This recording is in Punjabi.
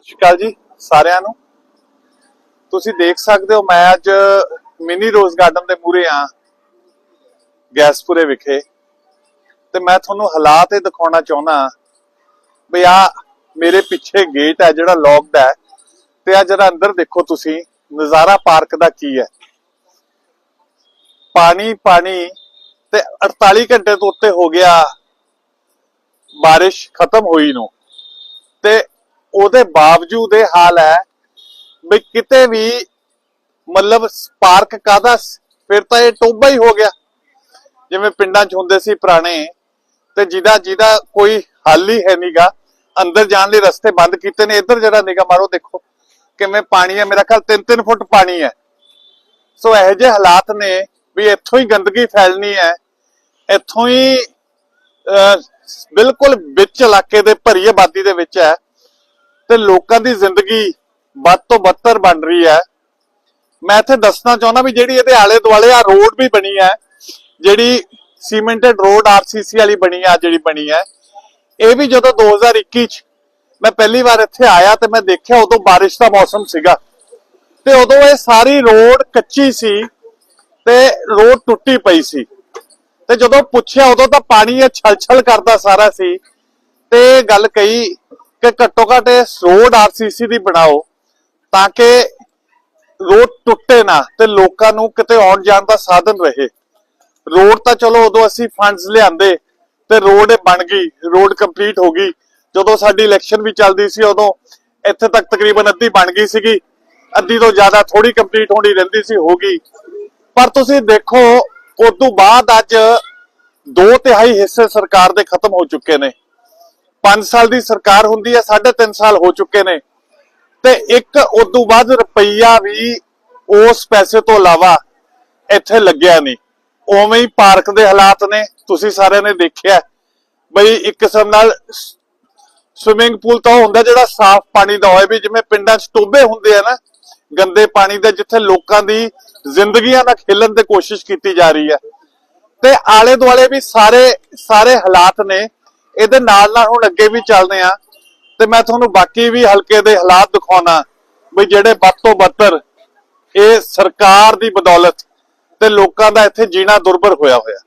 ਸਤਿ ਸ਼੍ਰੀ ਅਕਾਲ ਜੀ ਸਾਰਿਆਂ ਨੂੰ। ਤੁਸੀਂ ਦੇਖ ਸਕਦੇ ਹੋ, ਮੈਂ ਅੱਜ ਮਿਨੀ ਰੋਜ਼ ਗਾਰਡਨ ਦੇ ਮੂਰੇ ਆ ਗੈਸਪੁਰੇ ਵਿਖੇ। ਤੇ ਮੈਂ ਤੁਹਾਨੂੰ ਹਾਲਾਤ ਇਹ ਦਿਖਾਉਣਾ ਚਾਹੁੰਦਾ ਵੀ ਆ ਮੇਰੇ ਪਿੱਛੇ ਗੇਟ ਹੈ, ਜਿਹੜਾ ਲੌਕਡ ਹੈ ਤੇ ਆ ਜਰਾ ਅੰਦਰ ਦੇਖੋ ਤੁਸੀਂ, ਨਜ਼ਾਰਾ ਪਾਰਕ ਦਾ ਕੀ ਹੈ। ਪਾਣੀ ਪਾਣੀ ਤੇ 48 ਘੰਟੇ ਤੋਂ ਉੱਤੇ ਹੋ ਗਿਆ ਬਾਰਿਸ਼ ਖਤਮ ਹੋਈ ਨੂੰ। ਤੇ ਉਹਦੇ ਬਾਵਜੂਦ ਇਹ ਹਾਲ ਹੈ ਵੀ ਕਿਤੇ ਵੀ ਮਤਲਬ ਪਾਰਕ ਕਾਦਾ ਫਿਰ ਤਾਂ ਇਹ ਟੋਬਾ ਹੀ ਹੋ ਗਿਆ। ਜਿਵੇਂ ਪਿੰਡਾਂ 'ਚ ਹੁੰਦੇ ਸੀ ਪੁਰਾਣੇ, ਤੇ ਜਿਹਦਾ ਜਿਹਦਾ ਕੋਈ ਹੱਲ ਹੀ ਹੈ ਨਹੀਂਗਾ ਅੰਦਰ ਜਾਣ ਲਈ ਰਸਤੇ ਬੰਦ ਕੀਤੇ ਨੇ। ਇੱਧਰ ਜਿਹੜਾ ਨਿਗਾ ਮਾਰੋ, ਦੇਖੋ ਕਿਵੇਂ ਪਾਣੀ ਹੈ। ਮੇਰਾ ਖਿਆਲ 3-3 ਫੁੱਟ ਪਾਣੀ ਹੈ। ਸੋ ਇਹੋ ਜਿਹੇ ਹਾਲਾਤ ਨੇ ਵੀ ਇੱਥੋਂ ਹੀ ਗੰਦਗੀ ਫੈਲਣੀ ਹੈ। ਇੱਥੋਂ ਹੀ ਬਿਲਕੁਲ ਵਿੱਚ ਇਲਾਕੇ ਦੇ ਭਰੀ ਆਬਾਦੀ ਦੇ ਵਿੱਚ ਹੈ। ਤੇ ਲੋਕਾਂ ਦੀ ਜ਼ਿੰਦਗੀ ਵੱਧ ਤੋਂ ਬੱਤਰ ਬਣ ਰਹੀ ਹੈ। ਮੈਂ ਇੱਥੇ ਦੱਸਣਾ ਚਾਹੁੰਦਾ ਵੀ ਜਿਹੜੀ ਇਹਦੇ ਆਲੇ ਦੁਆਲੇ ਆ ਰੋਡ ਵੀ ਬਣੀ ਹੈ, ਜਿਹੜੀ ਸੀਮੈਂਟਡ ਰੋਡ ਆਰਸੀਸੀ ਵਾਲੀ ਬਣੀ ਆ, ਜਿਹੜੀ ਬਣੀ ਹੈ। ਇਹ ਵੀ ਜਦੋਂ 2021 ਚ ਮੈਂ ਪਹਿਲੀ ਵਾਰ ਇੱਥੇ ਆਇਆ ਤੇ ਮੈਂ ਦੇਖਿਆ ਉਦੋਂ ਬਾਰਿਸ਼ ਦਾ ਮੌਸਮ ਸੀਗਾ। ਤੇ ਉਦੋਂ ਇਹ ਸਾਰੀ ਰੋਡ ਕੱਚੀ ਸੀ ਤੇ ਰੋਡ ਟੁੱਟੀ ਪਈ ਸੀ। ਤੇ ਜਦੋਂ ਪੁੱਛਿਆ ਉਦੋਂ ਤਾਂ ਪਾਣੀ ਇਹ ਛਲ-ਛਲ ਕਰਦਾ ਸਾਰਾ ਸੀ। ਤੇ ਗੱਲ ਕਹੀ ਕਿ ਘੱਟੋ ਘੱਟ ਇਹ ਰੋਡ ਆਰਸੀਸੀ ਦੀ ਬਣਾਓ ਤਾਂ ਕਿ ਰੋਡ ਟੁੱਟੇ ਨਾ ਤੇ ਲੋਕਾਂ ਨੂੰ ਕਿਤੇ ਆਉਣ ਜਾਣ ਦਾ ਸਾਧਨ ਰਹੇ। ਰੋਡ ਤਾਂ ਚਲੋ ਉਦੋਂ ਅਸੀਂ ਫੰਡਸ ਲਿਆਂਦੇ ਤੇ ਰੋਡ ਬਣ ਗਈ, ਰੋਡ ਕੰਪਲੀਟ ਹੋ ਗਈ। ਜਦੋਂ ਸਾਡੀ ਇਲੈਕਸ਼ਨ ਵੀ ਚੱਲਦੀ ਸੀ ਉਦੋਂ ਇੱਥੇ ਤੱਕ ਤਕਰੀਬਨ ਅੱਧੀ ਬਣ ਗਈ ਸੀਗੀ, ਅੱਧੀ ਤੋਂ ਜ਼ਿਆਦਾ ਥੋੜੀ ਕੰਪਲੀਟ ਹੋਣੀ ਰਹਿੰਦੀ ਸੀ, ਹੋ ਗਈ। ਪਰ ਤੁਸੀਂ ਦੇਖੋ ਉਸ ਤੋਂ ਬਾਅਦ ਅੱਜ ਦੋ ਤਿਹਾਈ ਹਿੱਸੇ ਸਰਕਾਰ ਦੇ ਖਤਮ ਹੋ ਚੁੱਕੇ ਨੇ। 5 ਸਾਲ ਦੀ ਸਰਕਾਰ ਹੁੰਦੀ ਹੈ 3.5 ਸਾਲ ਹੋ ਚੁੱਕੇ ਨੇ। ਤੇ ਇੱਕ ਉਸ ਤੋਂ ਬਾਅਦ ਰੁਪਈਆ ਵੀ ਉਸ ਪੈਸੇ ਤੋਂ ਇਲਾਵਾ ਇੱਥੇ ਲੱਗਿਆ ਨਹੀਂ। ਉਵੇਂ ਹੀ ਪਾਰਕ ਦੇ ਹਾਲਾਤ ਨੇ, ਤੁਸੀਂ ਸਾਰਿਆਂ ਨੇ ਦੇਖਿਆ। ਬਈ ਇੱਕ ਕਿਸਮ ਨਾਲ ਸਵਿਮਿੰਗ ਪੂਲ ਤਾਂ ਹੁੰਦਾ ਜਿਹੜਾ ਸਾਫ਼ ਪਾਣੀ ਦਾ ਹੋਏ ਵੀ ਜਿਵੇਂ ਪਿੰਡਾਂ 'ਚ ਟੋਬੇ ਹੁੰਦੇ ਆ ਨਾ, ਗੰਦੇ ਪਾਣੀ ਦੇ ਜਿੱਥੇ ਲੋਕਾਂ ਦੀ ਜ਼ਿੰਦਗੀਆਂ ਨਾਲ ਖੇਲਣ ਦੀ ਕੋਸ਼ਿਸ਼ ਕੀਤੀ ਜਾ ਰਹੀ ਹੈ। ਤੇ ਆਲੇ ਦੁਆਲੇ ਵੀ ਸਾਰੇ ਸਾਰੇ ਹਾਲਾਤ ਨੇ। ਇਹਦੇ ਨਾਲ ਨਾਲ ਹੁਣ ਅੱਗੇ ਵੀ ਚੱਲਦੇ ਆ ਤੇ ਮੈਂ ਤੁਹਾਨੂੰ ਬਾਕੀ ਵੀ ਹਲਕੇ ਦੇ ਹਾਲਾਤ ਦਿਖਾਉਣਾ ਵੀ ਜਿਹੜੇ ਵੱਧ ਤੋਂ ਬੱਤਰ ਇਹ ਸਰਕਾਰ ਦੀ ਬਦੌਲਤ ਤੇ ਲੋਕਾਂ ਦਾ ਇੱਥੇ ਜੀਣਾ ਦੁਰਭਰ ਹੋਇਆ ਹੋਇਆ।